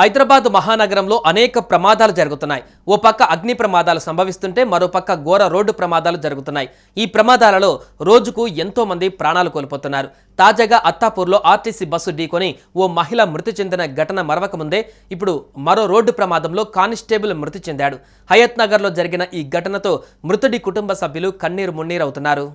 హైదరాబాద్ మహానగరంలో అనేక ప్రమాదాలు జరుగుతున్నాయి. ఓ పక్క అగ్ని ప్రమాదాలు సంభవిస్తుంటే మరోపక్క ఘోర రోడ్డు ప్రమాదాలు జరుగుతున్నాయి. ఈ ప్రమాదాలలో రోజుకు ఎంతో మంది ప్రాణాలు కోల్పోతున్నారు. తాజాగా అత్తాపూర్లో ఆర్టీసీ బస్సు ఢీకొని ఓ మహిళ మృతి చెందిన ఘటన మరవక ముందే ఇప్పుడు మరో రోడ్డు ప్రమాదంలో కానిస్టేబుల్ మృతి చెందాడు. హయత్ నగర్లో జరిగిన ఈ ఘటనతో మృతుడి కుటుంబ సభ్యులు కన్నీరు మున్నీరవుతున్నారు.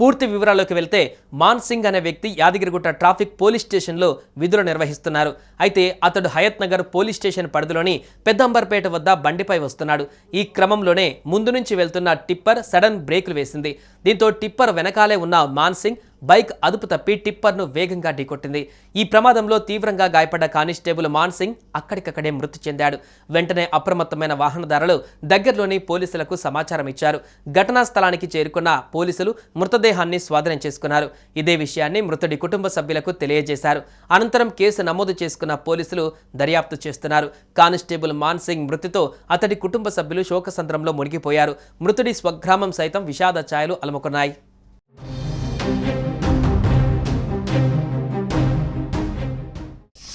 పూర్తి వివరాల్లోకి వెళ్తే మాన్ సింగ్ అనే వ్యక్తి యాదగిరిగుట్ట ట్రాఫిక్ పోలీస్ స్టేషన్లో విధులు నిర్వహిస్తున్నారు. అయితే అతడు హయత్ నగర్ పోలీస్ స్టేషన్ పరిధిలోని పెద్దంబర్పేట వద్ద బండిపై వస్తున్నాడు. ఈ క్రమంలోనే ముందు నుంచి వెళ్తున్న టిప్పర్ సడన్ బ్రేకులు వేసింది. దీంతో టిప్పర్ వెనకాలే ఉన్న మాన్ సింగ్ బైక్ అదుపు తప్పి టిప్పర్ను వేగంగా ఢీకొట్టింది. ఈ ప్రమాదంలో తీవ్రంగా గాయపడ్డ కానిస్టేబుల్ మాన్ సింగ్ అక్కడికక్కడే మృతి చెందాడు. వెంటనే అప్రమత్తమైన వాహనదారులు దగ్గరలోని పోలీసులకు సమాచారం ఇచ్చారు. ఘటనా స్థలానికి చేరుకున్న పోలీసులు మృతదేహాన్ని స్వాధీనం చేసుకున్నారు. ఇదే విషయాన్ని మృతుడి కుటుంబ సభ్యులకు తెలియజేశారు. అనంతరం కేసు నమోదు చేసుకున్న పోలీసులు దర్యాప్తు చేస్తున్నారు. కానిస్టేబుల్ మాన్ సింగ్ మృతితో అతడి కుటుంబ సభ్యులు శోకసంద్రంలో మునిగిపోయారు. మృతుడి స్వగ్రామం సైతం విషాద ఛాయలు అలుముకున్నాయి.